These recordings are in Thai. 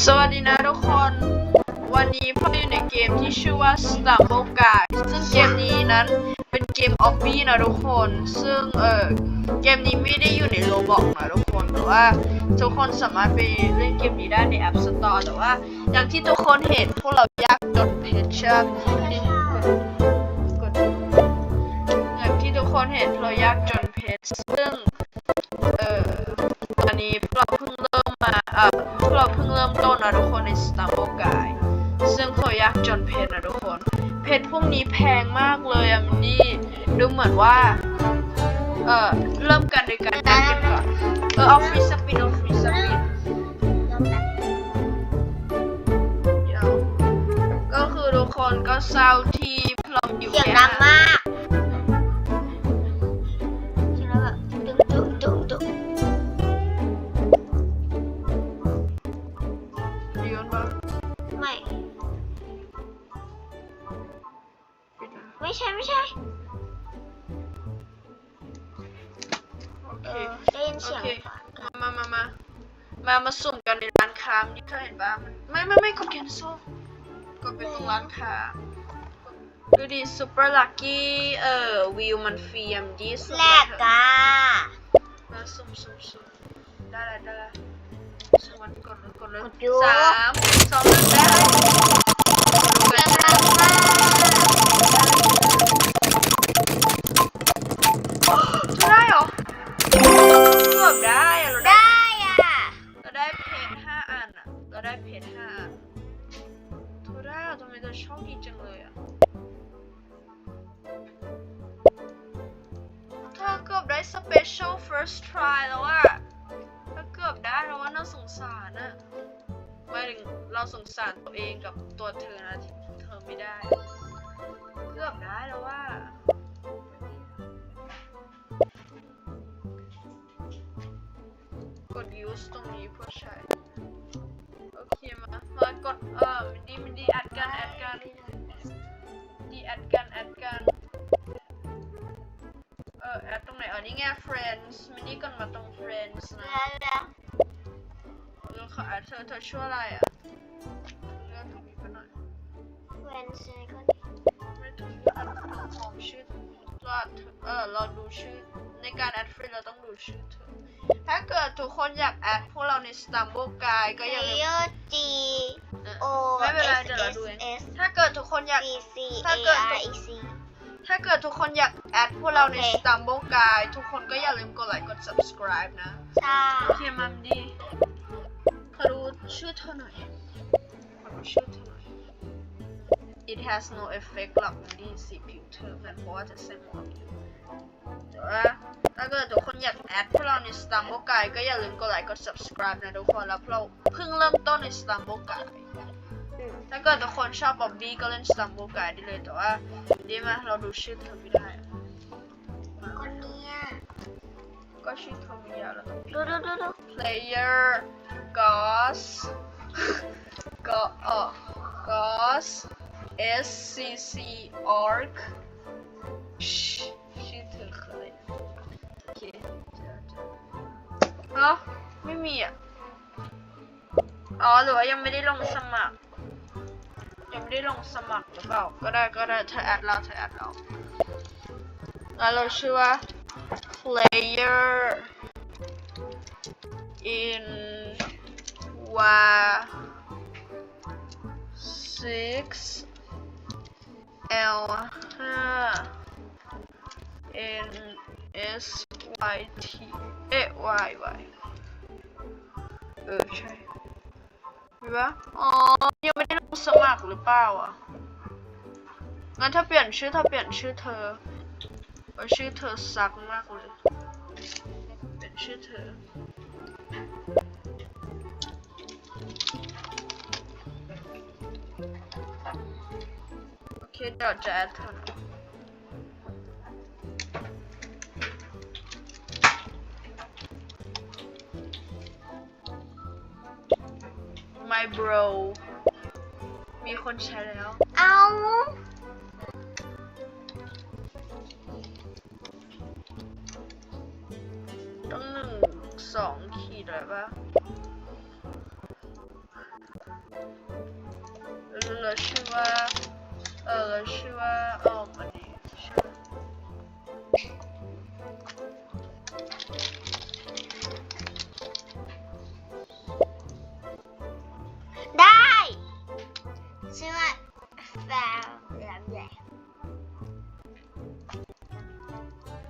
สวัสดีนะทุกคน วันนี้พ่ออยู่ในเกมที่ชื่อว่า Stumble Guys ซึ่งเกมนี้นั้นเป็นเกมออบบี้นะทุกคน ซึ่งเออเกมนี้ไม่ได้อยู่ในโลบอกนะทุกคน แต่ว่าทุกคนสามารถไปเล่นเกมนี้ได้ใน App Store แต่ว่า อย่างที่ทุกคนเห็นพวกเรายากจนเพช่ไหมกดอย่างที่ทุกคนเห็นเรายากจนเพจซึ่งเออ นี้พวกเราเพิ่งเริ่มมาเออพวกเราเพิ่งเริ่มต้นนะทุกคนใน Stumble Guy ซึ่งเขายากจนเพชรนะทุกคน เพชรพวกนี้แพงมากเลยอะมันนี่ดูเหมือนว่า เออเริ่มกันโดยการนั่งกันก่อนเออเอาฟรีสปินเอาฟรีสปินก็คือทุกคนก็เศร้าที่พวกเราอยู่เสียงแค่ดังมาก ค้าดูดิซูเปอร์ลัคกี้เอ่อวิวมันฟรีมดีสุดแลกกามาสุ่มสุ่มสุ่มได้แล้วได้แล้วสวัสดีกดเลยกดเลยกดอยู่สามสองหนึ่ง กดเออมันดีมันดีแอดกันแอดกันดีแอดกันแอดกันเออแอดตรงไหนอ๋อนี่ไง friends มันนี่กดมาตรง friends นะแล้วแล้วแล้วขอแอดเธอเธอชื่ออะไรอะเลือกตรงนี้ไปหน่อยเว้นซื้อก็ไม่ถึงอันของชื่อเราเออเราดูชื่อในการแอดเฟรนเราต้องดูชื่อเธอ ถ้าเกิดทุกคนอยากแอดพวกเราใน Stumble Guy ก็อย่าลืมเยอจีเออโอไม่เป็นไรเอสเดี๋ยวเอเราสดูเองเอสถ้าเกิดทุกคนอยากซีซีเอถ้าเกิดอาร์อีซีถ้าเกิดทุกคนอยากแอดพวกเราในโอเค Stumble Guy ทุกคนก็อย่าลืมกดไลค์กด subscribe นะ ใช่โอเคมัมดีขอดูชื่อเธอหน่อยขอดูชื่อเธอหน่อย It has no effect หรอกมันดีสีผิวเธอมันเพราะว่าจะเส้นหมดอยู่ แต่ว่าถ้าเกิดทุกคนอยากแอดพวกเราใน Stumble Guy ก็อย่าลืมกดไลค์กด subscribe นะทุกคนแล้วพวกเราเพิ่งเริ่มต้นใน Stumble Guy ถ้าเกิดทุกคนชอบบ๊อบบี้ก็เล่น Stumble Guy ได้เลยแต่ว่าดีไหมเราดูชื่อเธอไม่ได้อะคนเนี้ยก็ชื่อเธอไม่ยาวเราต้องดูดูดูดู player gauss ก็เออ gauss scc org ชื่อ อไม่มีอะ อ๋อหรือว่ายังไม่ได้ลงสมัคร ยังไม่ได้ลงสมัครหรือเปล่า ก็ได้ก็ได้เธอแอดเราเธอแอดเราแล้วเราชื่อว่า player in wa six L H N S Y T เอ๊ะ Y Y เออใช่มีปะอ๋อ ยังไม่ได้ลงสมัครหรือเปล่าอะ งั้นถ้าเปลี่ยนชื่อถ้าเปลี่ยนชื่อเธอเออชื่อเธอซักมากเลย เป็นชื่อเธอโอเคเดี๋ยวจะแอดเธอ บรมีคนใช้แล้ว เอาต้องหนึ่งสองขีดเลยปะเราชื่อว่า เออชื่อว่า Xin lại vào làm vậy.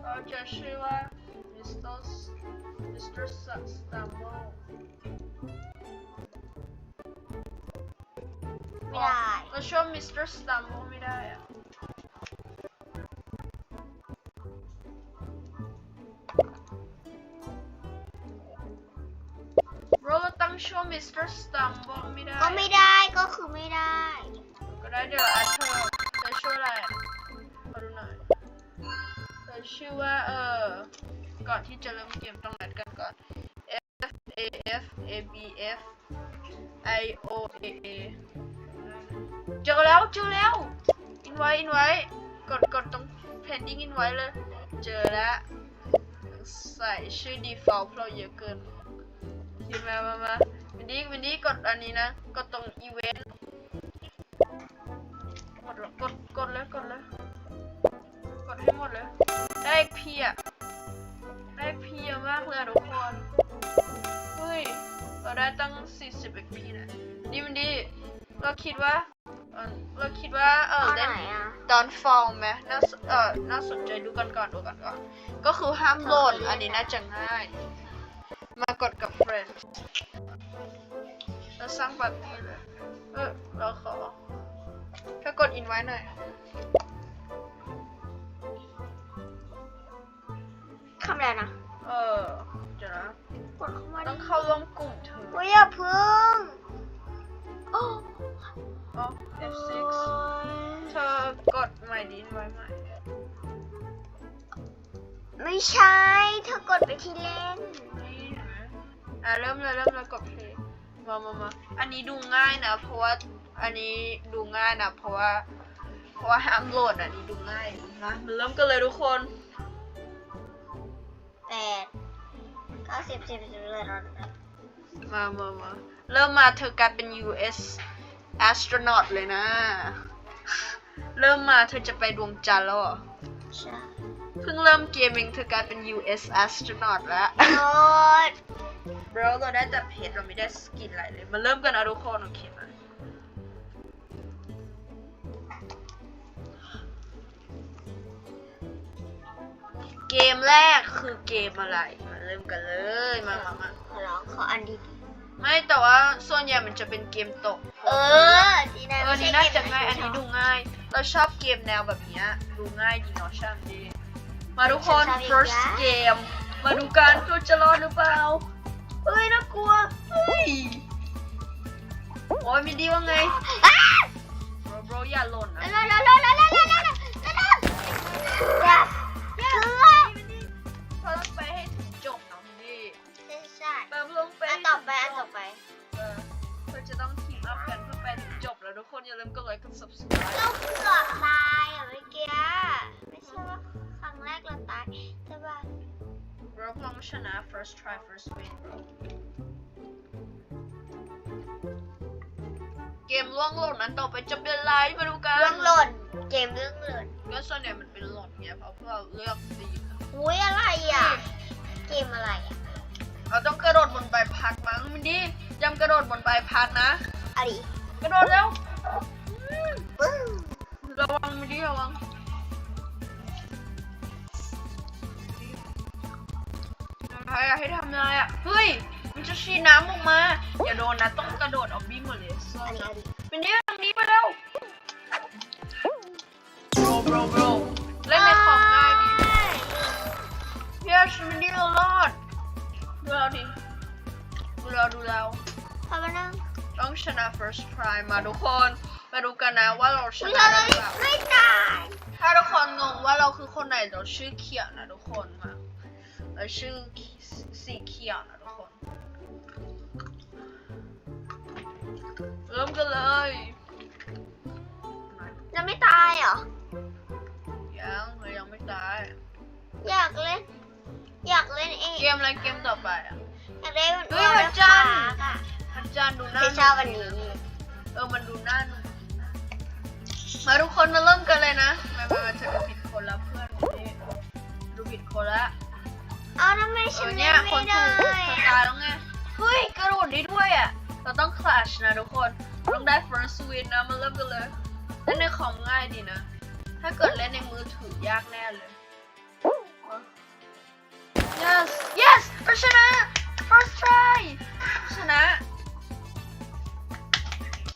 Ocho Mr. Mr. Stambo. Rồi. Nó show Mr. Stambo Miraya. ตั้งชื่อว่า Mr. Stumble ไม่ได้ก็ไม่ได้ก็คือไม่ได้ ก็ได้เดี๋ยวอาเธอร์เธอชื่ออะไรอะขอดูหน่อยเธอชื่อว่าเออก่อนที่จะเริ่มเกมต้องนัดกันก่อน F A F A B F I O A A เจอแล้วเจอแล้วอินไว้อินไว้กดกดตรง pending อินไว้เลย เจอแล้วใส่ชื่อ default เพราะเยอะเกินคิดมามามาวิน ดี้วินดี้กดอันนี้นะ กดตรง event กดกดกดเลยกดเลยกดให้หมดเลย ได้เพีย ได้เพียมากเลยอะทุกคนเฮ้ยเราได้ตั้ง 40 XP นะดีมันดี เราคิดว่าเออเราคิดว่า เออเอาเล่นไหนอะดอนฟอลไหมน่าสเออน่าสนใจดูกันก่อนดูกันก่อน ก็คือห้ามโหลดอันนี้น่าจะง่ายมา กดกับ friends แล้วสร้างปาร์ตี้เลยเออเราขอแค่กดอินไว้หน่อยคำอะไรนะ เออเดี๋ยวนะกดเข้ามาต้องเข้าร่วมกลุ่มเธอโอ้ยอย่าพึ่งโอ้อ๋อ F6 เธอกดใหม่ดินไว้ใหม่ไม่ใช่ เธอกดไปที่เล่นนี่เห็นไหม อะเริ่มเลยเริ่มเลยกดเพลย์มามามาอันนี้ดูง่ายนะ เพราะว่าอันนี้ดูง่ายนะ เพราะว่า เพราะว่าห้ามโหลดอันนี้ดูง่ายนะมันเริ่มกันเลยทุกคนแปดเก้าสิบสิบสิบเลยร้อนมามามาเริ่มมาเธอกลายเป็น US astronaut เลยนะ เริ่มมาเธอจะไปดวงจันทร์แล้วเหรอใช่เพิ่งเริ่มเกมเองเธอกลายเป็น US astronaut แล้ว โดดบรเราได้แต่เพชรเราไม่ได้สกินอะไรเลย มาเริ่มกันนะทุกคนโอเคไหมเกมแรกคือเกมอะไร มาเริ่มกันเลยมามามาขอร้องขออันดีไม่แต่ว่าส่วนใหญ่มันจะเป็นเกมตกๆเออดีนะเออไม่นี่ใช่น่าเกมจะง่ายอันนี้ดูง่าย เราชอบเกมแนวแบบเนี้ยดูง่ายดีเนาะใช่ไหมดีมาทุกคน first game มาดูกันเราจะรอดหรือเปล่า เฮ้ยน่ากลัวเฮ้ยโอ้ยมินดีว่าไงอ้าโบรโบรอย่าหล่นนะลาลาลาลาลาลาลาลาลาอย่าอย่าเราต้องไปให้ถึงจบนะมินดีใช่เติมลงไปอันต่อไปอันต่อไปเออเราจะต้องทีมอัพกันเพื่อไปถึงจบแล้วทุกคนอย่าลืมกดไลค์กด subscribe เราเกือบตายอะเมื่อกี้ไม่ใช่ว่าครั้งแรกเราตายแต่ว่า เราพร้อมชนะ first try first win bro เกมล่วงหล่นนั้นต่อไปจะเป็นอะไรมาดูกันเรื่องหล่น เกมเรื่องหล่นก็ส่วนใหญ่มันเป็นหล่นไงเพราะพวกเราเลือกดีนะอุ้ยอะไรอะ เกมอะไรอะ เราต้องกระโดดบนใบพัดมั้งมันดีจำกระโดดบนใบพัดนะ อะไร กระโดดแล้วปึ้งระวังมันดีระวัง อะไรอะให้ทำอะไรอะ เฮ้ย มันจะชีน้ำออกมา อย่าโดนนะ ต้องกระโดดออกบี้หมดเลยซ่ออันนนี้นะอันนี้เป็นเนี้ยทางนี้ไปแล้วโบรโบรโบรเล่นในคอมง่ายดีเฮ้ยฉันไม่ได้เรารอดดูเราดิดูเราดูเราพอมานั่งต้องชนะ first try มาทุกคน มาดูกันนะว่าเราชอุ้ยนะเราได้หรือเปล่าไม่ตายถ้าทุกคนงงว่าเราคือคนไหนเราชื่อเขียวนะทุกคนมาเราชื่อ สีเขียวนะทุกคน เริ่มกันเลยเราไม่ตายเหรอ ยังเรายังไม่ตาย อยากเล่น อยากเล่นเองเกมอะไรเกมต่อไปอะ อยากเล่นเฮ้ยพระจันทร์อะอาจารย์ดูหน้าไม่ชอบวันนี้ เออ มันดูหน้าหนูมาทุกคนมาเริ่มกันเลยนะมามามาเธอดูผิดคนแล้วเพื่อนนี่ดูผิดคนละเอาทำไมเอฉันอเล่เนี่ยน คไม่นได้ถูกเธออะตายแล้วไง เฮ้ย กระโดดได้ด้วยอะ เราต้องคลาชนะทุกคน ต้องได้ first win นะ มาเริ่มกันเลยเล่นในคอมง่ายดีนะ ถ้าเกิดเล่นในมือถือยากแน่เลย yes yes เราชนะ first try ชนะ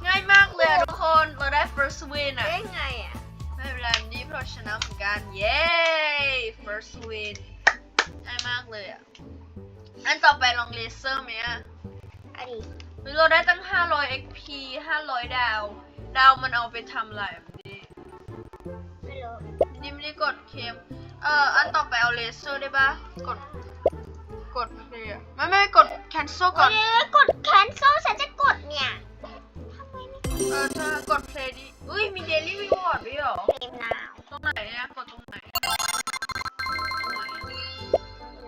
ง่ายมากเลยอะทุกคน เราได้ first win อะ ได้ไงอะ ไม่เป็นไรวันนี้เราชนะเหมือนกัน เย้ first win ง่ายมากเลยอะ อันต่อไปลองเลเซอร์ไหมอะอันนี้เฮ้ยเราได้ตั้ง 500 XP 500 ดาว ดาวมันเอาไปทำอะไรแบบนี้ไม่รู้นี่ไม่ได้กดเคมเอ่ออันต่อไปเอาเลเซอร์ได้ปะกด กดเพลย์ไม่ไม่กด cancel ก่อน เอ้ยกด cancel ฉันจะกดเนี่ยทำไมไม่กดเออถ้ากดเพลย์ดิ อุ้ยมี daily reward ด้วยเหรอ เกมนาวตรงไหนเนี่ย กดตรงไหน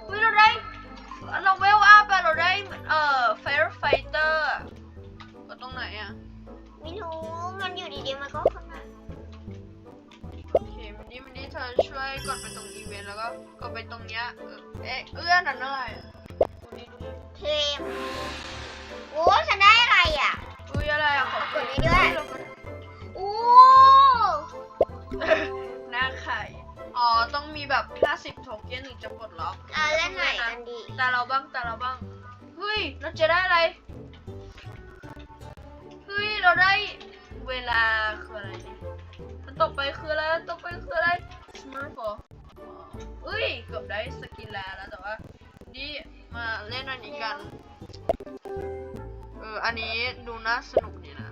เฮ้ยเราได้ เราเวลอัพอะเราได้เอ่อ firefighter อะกดตรงไหนอะไม่รู้มันอยู่ดีๆมันก็ขึ้นมาโอเคมันนี่มันนี่เธอช่วยกดไปตรงอีเวนต์แล้วก็กดไปตรงเนี้ยเออเอ๊ะเอื้อนนั่นอะไรอะดูนี่ดูนี่เทมโอ้ฉันได้อะไรอะอุ้ยอะไรอะขอบกดได้ด้วยโอ้หน้าไข่ อ๋อ ต้องมีแบบ 50 โทเค็นถึงจะปลดล็อกอะเล่นไหนกันดีแต่เราบ้างแต่เราบ้าง เฮ้ย เราจะได้อะไร เฮ้ย เราได้เวลาคืออะไรเนี่ยมันต่อไปคืออะไรต่อไปคืออะไร Smurf เหรออ๋อเฮ้ย เกือบได้สกินแล้วแล้วแต่ว่านี่มาเล่นอันนี้กัน เออ อันนี้ดูน่าสนุกดีนะ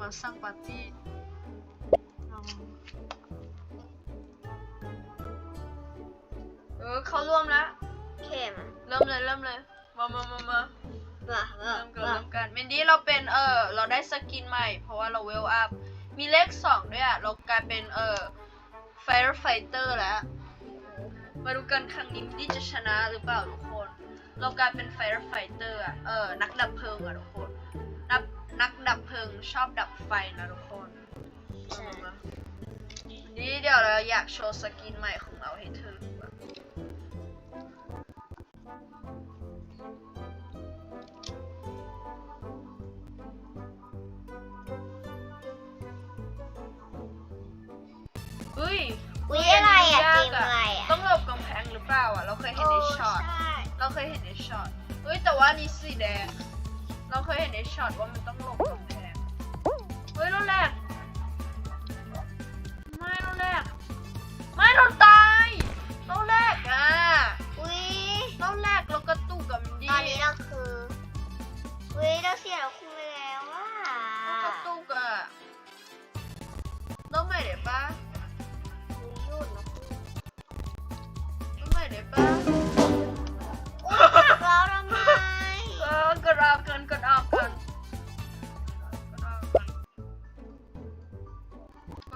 มาสร้างปาร์ตี้ องเออเขาร่วมแล้วเข็มเริ่มเลยเริ่มเลยมามามามาบ้าบ้าเริ่มกันบ้าเริ่มกันเมนดี้เราเป็นเออเราได้สกินใหม่ เพราะว่าเราเวลอัพมีเลขสองด้วยอะเรากลายเป็นเออ firefighter แล้ว มาดูกันครั้งนี้มินดี้จะชนะหรือเปล่าทุกคน เรากลายเป็น firefighter อะเออนักดับเพลิงอะทุกคนนักนักดับเพลิงชอบดับไฟนะทุกคนมามาวันนี้เดี๋ยวเราอยากโชว์สกินใหม่ของเราให้เธอ เฮ้ยอุ๊ยอะไรอะยาเกกมอะไรอะต้องหลบกำแพงหรือเปล่าอะ เราเคยเห็นในช็อตใช่เราเคยเห็นในช็อตเฮ้ยแต่ว่านี่สีแดง เราเคยเห็นในช็อตว่ามันต้องหลบกำแพง เฮ้ยเราแรกไม่เราแรกไม่เราตายเราแรกอะอุ้ยเราแรกเรากระตุกกับมันดีตอนนี้เราคืออุ้ยเราเสียเราคุณไปแล้วอะเรากระตุกอะเราใหม่เดี๋ยวปะ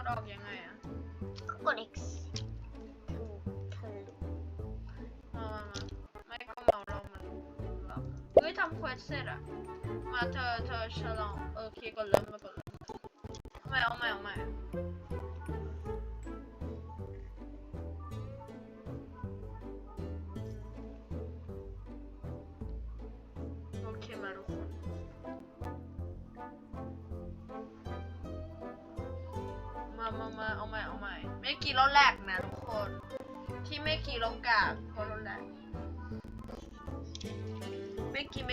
ดออกยังไงอะกด X ถูกเธอมามามาไม่ก็เมาเรามันหรอกเฮ้ยทำเควสเสร็จอะ มาเธอเธอฉลองโอเคกดเริ่มมากดเริ่มเอาใหม่เอาใหม่เอาใหม่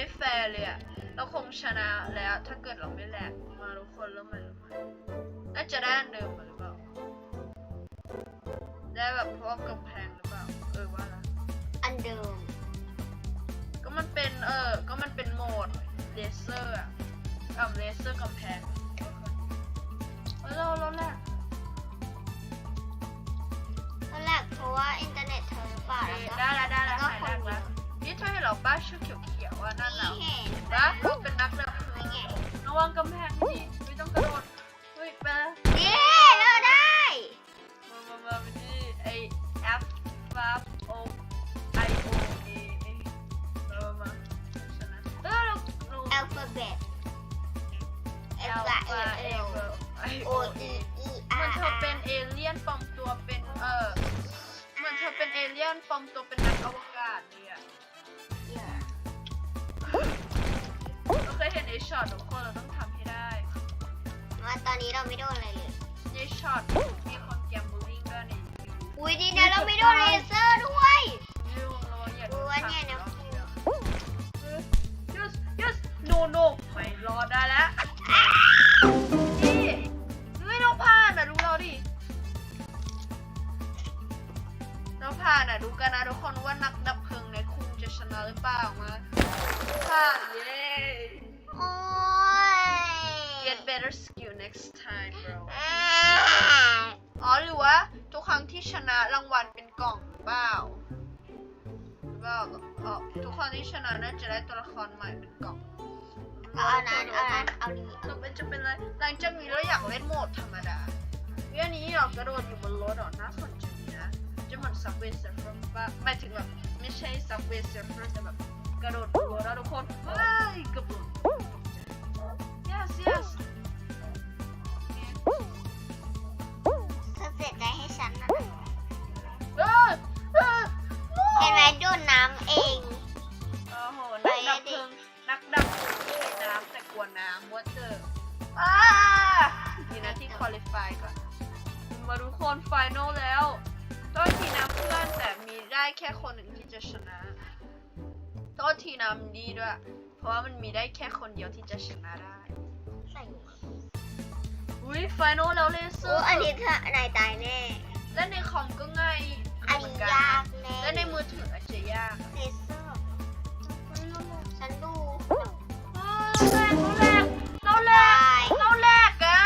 ไม่อกี่ไม่แฟร์เลยอะเราคงชนะแล้วถ้าเกิดเราไม่แหลกมาทุกคนแล้วใหม่แล้วใหม่น่าจะได้อันเดิมมาหรือเปล่า ได้แบบพวกกำแพงหรือเปล่า เออว่าละอันเดิม ก็มันเป็นเออ ก็มันเป็นโหมดเลเซอร์อะกับเลเซอร์กำแพงเออเราเราแหลกตอนแรกเพราะว่าอินเทอร์เน็ตเธอหรือเปล่าเอ้ยก็ได้แล้วได้แล้วก็หายคแรนกเดีแล้ยวว นี่เธอเห็นเหราป้าชื่อเขียวๆว่านั่นนี่เราเห็นนะเราเป็นนักดับเพลิไม่งไงระวังกำแพงนี่ไม่ต้องกระโดดเฮ้ยไปแล้วเย้เราได้ มามามาไปที่ไอ F ฟ้า O I O A A มามามาชนะเออเราเราอัลฟาเบต F กับ L L I O O E A E เหมือนเธอเป็นเอเลี่ยนปลอมตัวเป็นเออเหมือนเธอเป็นเอเลี่ยนปลอมตัวเป็นนักอวกาศเลย เราเคยเห็นไอช็อตทุกคนเราต้องทำให้ได้ ว่าตอนนี้เราไม่โดนอะไรเลย ในช็อตมีคนแกมบูลลิงด้วยในอุ้ยดีนะเราไม่โดนเลเซอร์ด้วยยูโรอย่าดูว่าเนี่ยนะยูสยูสโนโนไม่รอได้แล้วนี่เฮ้ยเราผ่านอะดูเราดิเราผ่านอะดูกันนะทุกคนว่านักดับเพลิงในคุงจะชนะหรือเปล่ามาผ่าน get better skill next time bro อ่าอ๋อหรือว่าทุกครั้งที่ชนะรางวัลเป็นกล่องหรือเปล่าหรือเปล่าอ๋อทุกครั้งที่ชนะน่าจะได้ตัวละครใหม่เป็นกล่องเอาอันนั้นเอาอันนั้นเอาดีคือมันจะเป็นอะไรหลังจากนี้เราอยากเล่นโหมดธรรมดาเรื่องนี้เรากระโดดอยู่บนรถอะน่าสนใจนะจะเหมือน subway surfer ป่ะหมายถึงแบบไม่ใช่ subway surfer แต่แบบกระโดดบนรถแล้วทุกคนเฮ้ยกระโดด yes yes เธอเสียใจให้ฉันนะเออเออเห็นไหมโดนน้ำเอง โอ้โหนักดับเพลิงนักดับเพลิงที่น้ำแต่กลัวน้ำว่าเจออ้าดีนะที่คุริฟายก่อน มาดูคนไฟนอลแล้วโทษทีนะเพื่อนแต่มีได้แค่คนหนึ่งที่จะชนะโทษทีนะมันดีด้วย เพราะว่ามันมีได้แค่คนเดียวที่จะชนะได้ใส่ อุ้ยไฟนอลแล้วเลเซอโอ้ร์อันนี้เธอนายตายแน่ เล่นในคอมก็ง่ายอันเหมืนี้อนกันยากแน่เล่นในมือถืออาจจะยากเลเซอร์ฉันดูเราแรกเราแรกเราแรกเราแรกอะ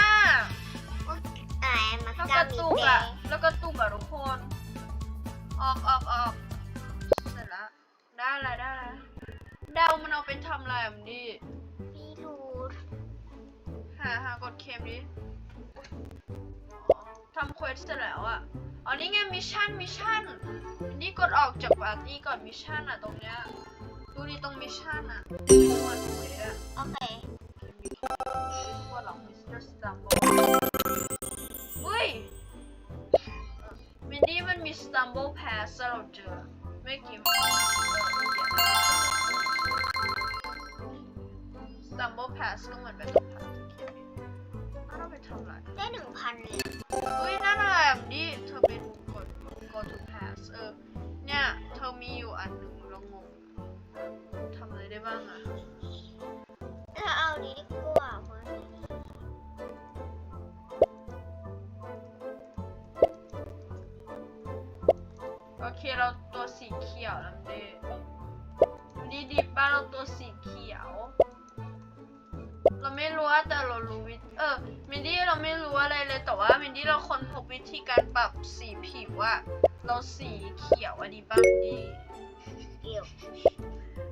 อ่ามาแล้วกากระมีตุกแดอะงแล้วกระตุกอะทุกคน ออกออกออกเสร็จละได้ละได้ละเดามันเอาไปทำอะไรอะมันดิพี่ดูหาหากดเคมดิ ทำเควสเสร็จแล้วอะอ๋อนี่ไงมิชชั่นมิชชั่น นี่กดออกจากปาร์ตี้ก่อนมิชชั่นอะตรงเนี้ย ดูดิตรงมิชชั่นอะหมดเควสอะโอเคว่าหรอมิสเตอร์สตัมโบอุ้ยมินนี่มันมี stumble pass ถ้าเราเจอไม่กี่มัน stumble pass ก็เหมือนแบบอ้าวเรา ไปทำอะไรได้หนึ่งพันเลยอุ้ยนั่นอะไรอะนี่เธอเป็นกด go to pass เออ เนี่ย เธอมีอยู่อันหนึ่งเรางงทำอะไรได้บ้างอะถ้าเอานี้ดีกว่าเพราะโอเคเราตัวสีเขียวแล้วเด้ดีดีป้าเราตัวสีเขียว เราไม่รู้ว่าแต่เรารู้วิธีเออ มินดี้เราไม่รู้อะไรเลยแต่ว่ามินดี้เราค้นพบวิธีการปรับสีผิวว่าเราสีเขียวอะดีป้ามินดี้เกี่ยว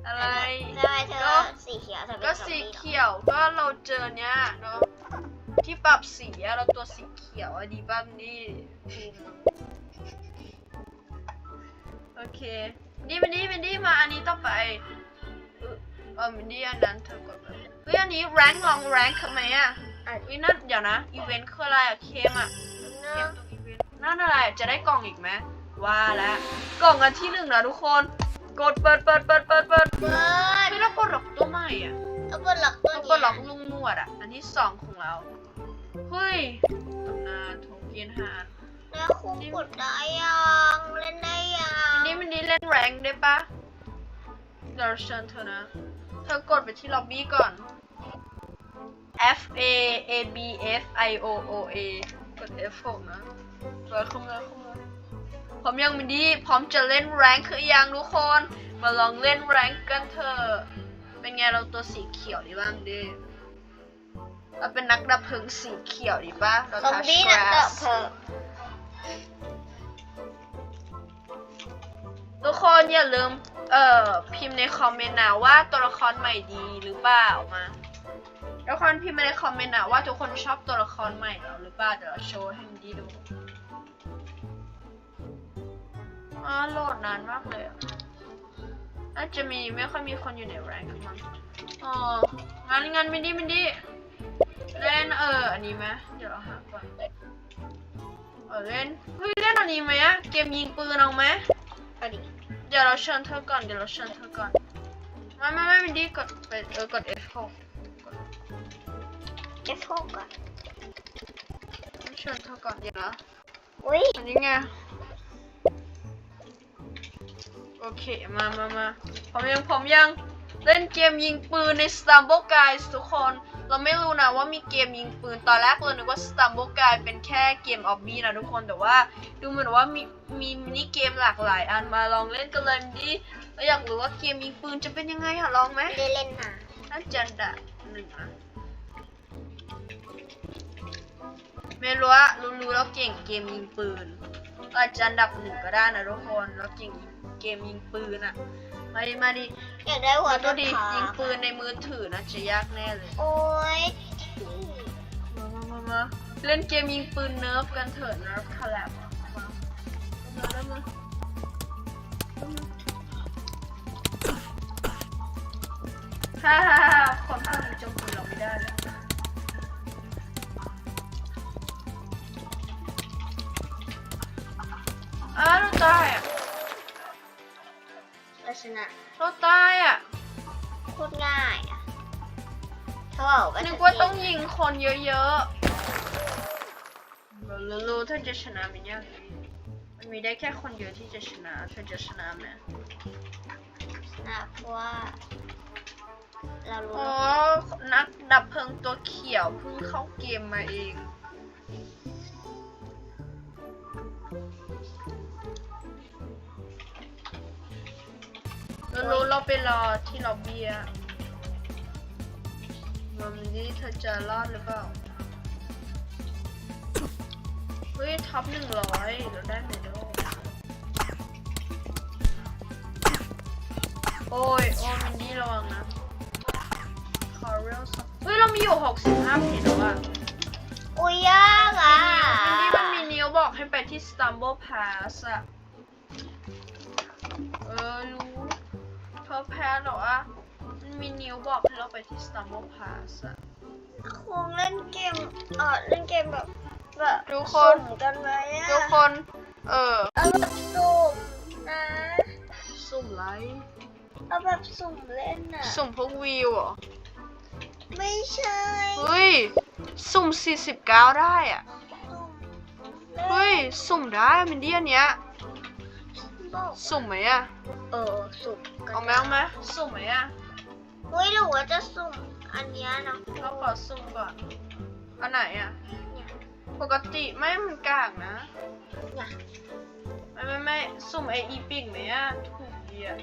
อะไรทำไมเธก็อสีเขียวเธอเป็นก็ซอมสีบี้เหรอเขียวก็เราเจอเนี้ยเนาะที่ปรับสีอะเราตัวสีเขียวอะดีป้ามินดี้โอเคนี่มินดี้มินดี้มาอันนี้ต่อไปเออมินดี้อันนั้นเธอกดไปเฮ้ยอันนี้แรงลองแรงคือไหมอะ อะวินั่นเดี๋ยวนะอีเวนต์คืออะไรอะเคมอะเคมตรงอีเวนต์นั่นอะไรอะจะได้กล่องอีกไหมว่าแล้วกล่องอันที่หนึ่งนะทุกคน กดเปิดเปิดเปิดเปิดเปิดเบิร์ดไม่ต้องกดหลอกตัวใหม่อะเอาเบิร์ดหลักตัวต้องนี้กดหลอกลุงนวดอะอันที่สองของเราเฮ้ยตำนานโทเกียนฮานแล้วครูกดได้ยังเล่นได้ยังนี่มันนี่เล่นแรงได้ปะเดี๋ยวเราเชิญเธอนะ เธอกดไปที่ล็อบบี้ก่อน F A A B F I O O A กด F ผมนะเปิดคุ้มเลยคุ้มเลยพร้อมยังมินดี้พร้อมจะเล่นแรงคือยังทุกคน มาลองเล่นแรงกันเถอะ เป็นไงเราตัวสีเขียวดีบ้างดิเราเป็นนักดับเพลิงสีเขียวดีป่ะ เราซอมทัชบี้กนักราเตะสเธอทุกคนอย่าลืม เอ่อ พิมพ์ในคอมเมนต์นะว่าตัวละครใหม่ดีหรือเปล่ามา ทุกคนพิมพ์มาในคอมเมนต์นะว่าทุกคนชอบตัวละครใหม่แล้วหรือเปล่าเดี๋ยวเราโชว์ให้มันดีดูอ่าโหลดนานมากเลยอะน่าจะมีไม่ค่อยมีคนอยู่ในแรงค์มั้งอ๋องั้นงั้นมินดี้มินดี้เล่นเอออันนี้ไหมเดี๋ยวเราหาก่อนอเล่นเฮ้ยเล่นอันนี้ไหมอะเกมยิงปืนเอาไหมเอาดิเดี๋ยวเราเชิญเธอก่อนเดี๋ยวเราเชิญเธอก่อนไม่ไม่ไม่มินดี้กดไปเออกด F6 เอฟโฟก่อนเชิญเธอก่อนเดี๋ยวนะอุ้ยอันนี้ไง โอเค มามามาผมยังผมยัง เล่นเกมยิงปืนใน Stumble Guys ทุกคน เราไม่รู้นะว่ามีเกมยิงปืน ตอนแรกเรานึกว่า Stumble Guys เป็นแค่เกมออบบี้นะทุกคน แต่ว่าดูเหมือนว่ามีมีมินิเกมหลากหลาย อันมาลองเล่นกันเลยดิเราอยากรู้ว่าเกมยิงปืนจะเป็นยังไงอะลองไหมไม่ได้เล่นนะน่าจะดับหนึ่งนะ ไม่รู้ว่ารู้ๆแล้วเก่งเกมยิงปืน อาจจะอันดับหนึ่งก็ได้นะทุกคนแล้วเก่งเกมยิงปืนอะมาดิมาดิอยากได้หัวมาตัตัววดีขายิงปืนในมือถือนะจะยากแน่เลย โอ้ยมามามามาเล่นเกมยิงปืนเนิร์ฟกันเถอะเนิร์ฟคาแลบมามาแล้วมาฮ่าฮ่าฮ่าคนพวกนี้โจมตีเราไม่ได้เลย อ้าวเราตายอะลักษณะเราตายอะพูดง่ายอะเขาบอกว่านึนึกว่าต้องยิงคนเยอะๆเรารู้ๆถ้าจะชนะมันยากอยู่ดีมันมีได้แค่คนเดียวที่จะชนะเธอจะชนะไหมนะเพราะว่าเรารู้โอ้นักดับเพลิงตัวเขียวเพิ่งเข้าเกมมาเอง เรารู้เราไปรอที่ล็อบบี้อะมัมนี่เธอจะรอดหรือเปล่า เฮ้ย ท็อปหนึ่งร้อยเราได้เมดัลโอ้ย โอ้ยมินดี้ระวังนะ คอเรลเฮ้ย เรามีอยู่หกสิบห้าเพจแล้วอะอุ้ยยากอะมินดี้มันมีนิ้วบอกให้ ไปที่ Stumble Pass อะเออ รู้เธอแพ้เหรอวะมันมีนิ้วบอกให้เราไปที่ Stumble Pass อะคงเล่นเกมเออเล่นเกมแบบแบบทุกคนสุ่มกันไว้อะทุกคน เออเอาแบบสุ่มนะสุ่มไลค์เอาแบบสุ่มเล่นน่ะสุ่มพวกวิวเหรอ ไม่ใช่ เฮ้ย สุ่ม 49 ได้อะสุ่ม เฮ้ย สุ่มได้มินดี้อันเนี้ยบอกสุ่มไหมอะเออสุ่มกันเอาไหมเอาไหมสุ่มไหมอะเฮ้ยหรือว่าจะสุ่มอันเนี้ยนะเราขอสุ่มก่อนอันไหนอะเนี่ยปกติไม่มันกากนะ เนี่ยไม่ไม่ไม่สุ่มไออีปิกไหมอะถูกดีอะ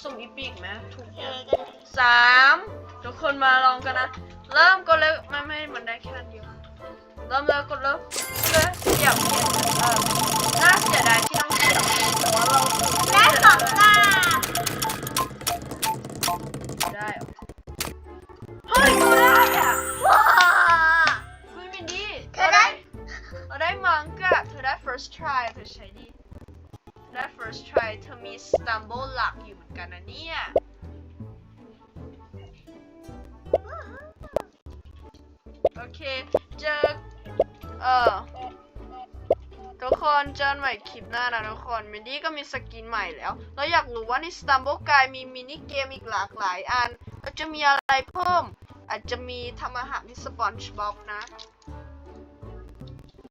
สุ่มอีปิกไหมถูกเทดีอะกันสามทุกคนมาลองกันนะ เริ่มก็เลยไม่ไม่มันได้แค่อันเดียว เริ่มเลยกด นดี้ก็มีสกินใหม่แล้ว เราอยากรู้ว่าในสตัมโบกายมีมินิเกมอีกหลากหลายอัน อาจจะมีอะไรเพิ่ม อาจจะมีทำอาหารที่สปอนจ์บ็อบนะ